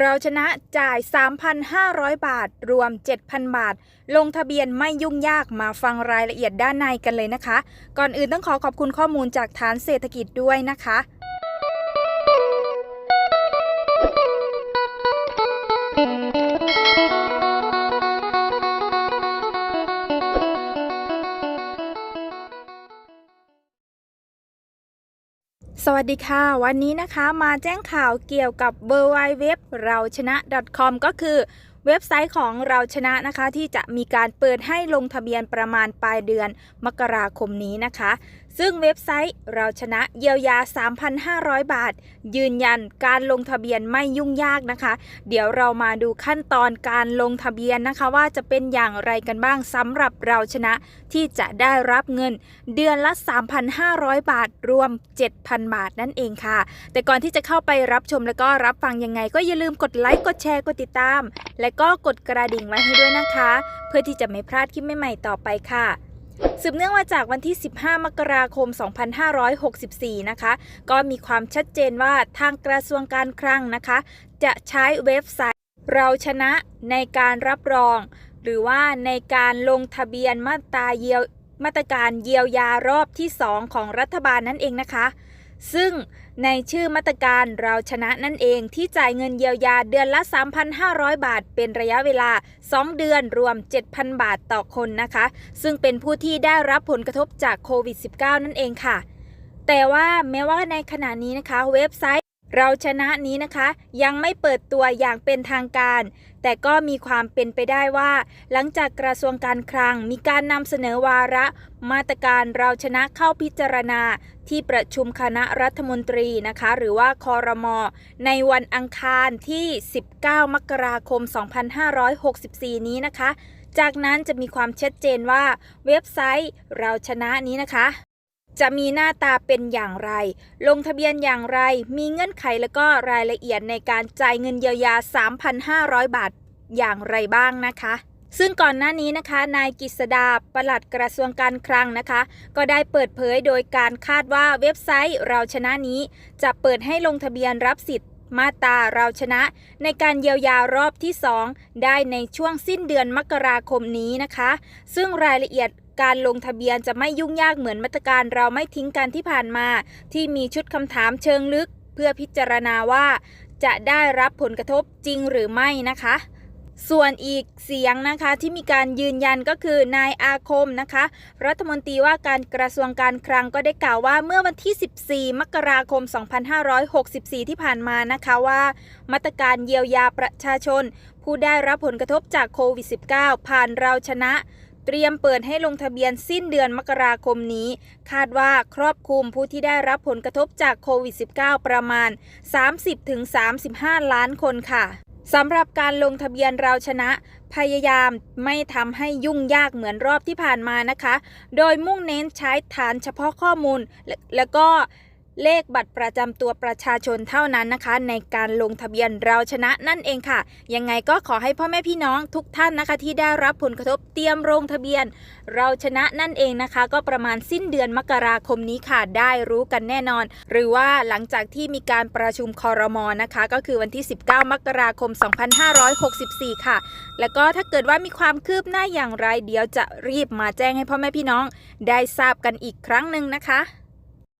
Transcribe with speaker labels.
Speaker 1: เราชนะจ่าย 3,500 บาท รวม 7,000 บาท ลงทะเบียนไม่ยุ่งยากมาฟังรายละเอียดด้านในกันเลยนะคะ ก่อนอื่นต้องขอขอบคุณข้อมูลจากฐานเศรษฐกิจด้วยนะคะ สวัสดีค่ะ วันนี้นะคะมาแจ้งข่าวเกี่ยวกับ w w w เราชนะ .com ก็คือเว็บไซต์ของเราชนะนะคะ ที่จะมีการเปิดให้ลงทะเบียนประมาณปลายเดือนมกราคมนี้นะคะซึ่งเว็บไซต์เราชนะเยียวยา 3,500 บาท ยืนยันการลงทะเบียนไม่ยุ่งยากนะคะ เดี๋ยวเรามาดูขั้นตอนการลงทะเบียนนะคะ ว่าจะเป็นอย่างไรกันบ้างสำหรับเราชนะที่จะได้รับเงิน เดือนละ 3,500 บาทรวม 7,000 บาทนั่นเองค่ะ แต่ก่อนที่จะเข้าไปรับชมแล้วก็รับฟังยังไง ก็อย่าลืมกดไลค์กดแชร์กดติดตาม และก็กดกระดิ่งไว้ให้ด้วยนะคะ เพื่อที่จะไม่พลาดคลิปใหม่ๆต่อไปค่ะ สืบเนื่องมาจากวันที่ 15 มกราคม 2564 นะคะ ก็มีความชัดเจนว่าทางกระทรวงการคลังนะคะ จะใช้เว็บไซต์เราชนะในการรับรอง หรือว่าในการลงทะเบียนมาตราเยียวมาตรการเยียวยารอบที่ 2 ของรัฐบาลนั่นเองนะคะ ซึ่งในชื่อมาตรการเราชนะนั่นเองที่จ่ายเงินเยียวยาเดือนละ 3,500 บาท เป็นระยะเวลา 2 เดือนรวม 7,000 บาทต่อคนนะคะ ซึ่งเป็นผู้ที่ได้รับผลกระทบจากโควิด -19 นั่นเองค่ะ แต่ว่าแม้ว่าในขณะนี้นะคะเว็บไซต์ เราชนะนี้นะคะยังไม่เปิดตัวอย่างเป็นทางการ แต่ก็มีความเป็นไปได้ว่า หลังจากกระทรวงการคลังมีการนำเสนอวาระ มาตรการเราชนะเข้าพิจารณา ที่ประชุมคณะรัฐมนตรีนะคะ หรือว่าคอรมอในวันอังคารที่ 19 มกราคม 2564 นี้นะคะ จากนั้นจะมีความชัดเจนว่าเว็บไซต์เราชนะนี้นะคะ จะมีหน้าตาเป็นอย่างไร ลงทะเบียนอย่างไร มีเงื่อนไขและก็รายละเอียดในการจ่ายเงินเยียวยา 3,500 บาทอย่างไรบ้างนะคะซึ่งก่อนหน้านี้นะคะ นายกฤษดาปลัดกระทรวงการคลังนะคะ ก็ได้เปิดเผยโดยการคาดว่าเว็บไซต์เราชนะนี้ จะเปิดให้ลงทะเบียนรับสิทธิ์มาตาเราชนะ ในการเยียวยารอบที่ 2 ได้ในช่วงสิ้นเดือนมกราคมนี้นะคะ ซึ่งรายละเอียด การลงทะเบียนจะไม่ยุ่งยากเหมือนมาตรการเราไม่ทิ้งกันที่ผ่านมา ที่มีชุดคำถามเชิงลึก เพื่อพิจารณาว่า จะได้รับผลกระทบจริงหรือไม่นะคะส่วนอีกเสียงนะคะที่มีการยืนยันก็คือนายอาคมนะคะ รัฐมนตรีว่าการกระทรวงการคลังก็ได้กล่าวว่าเมื่อวันที่ 14 มกราคม 2564 ที่ผ่านมานะคะว่า มาตรการเยียวยาประชาชน ผู้ได้รับผลกระทบจากโควิด -19 ผ่านเราชนะ เตรียมเปิดให้ลงทะเบียนสิ้นเดือนมกราคมนี้ คาดว่าครอบคลุมผู้ที่ได้รับผลกระทบจากโควิด -19 ประมาณ 30-35 ล้านคนค่ะสำหรับการลงทะเบียนเราชนะ พยายามไม่ทำให้ยุ่งยากเหมือนรอบที่ผ่านมานะคะ โดยมุ่งเน้นใช้ฐานเฉพาะข้อมูล และแล้วก็ เลขบัตรประจำตัวประชาชนเท่านั้นนะคะ ในการลงทะเบียนเราชนะนั่นเองค่ะ ยังไงก็ขอให้พ่อแม่พี่น้องทุกท่านนะคะ ที่ได้รับผลกระทบเตรียมลงทะเบียน เราชนะนั่นเองนะคะ ก็ประมาณสิ้นเดือนมกราคมนี้ค่ะได้รู้กันแน่นอน หรือว่าหลังจากที่มีการประชุมคอรมอนะคะ ก็คือวันที่ 19 มกราคม 2564 ค่ะ แล้วก็ถ้าเกิดว่ามีความคืบหน้าอย่างไรเดี๋ยวจะรีบมาแจ้งให้พ่อแม่พี่น้อง ได้ทราบกันอีกครั้งหนึ่งนะคะ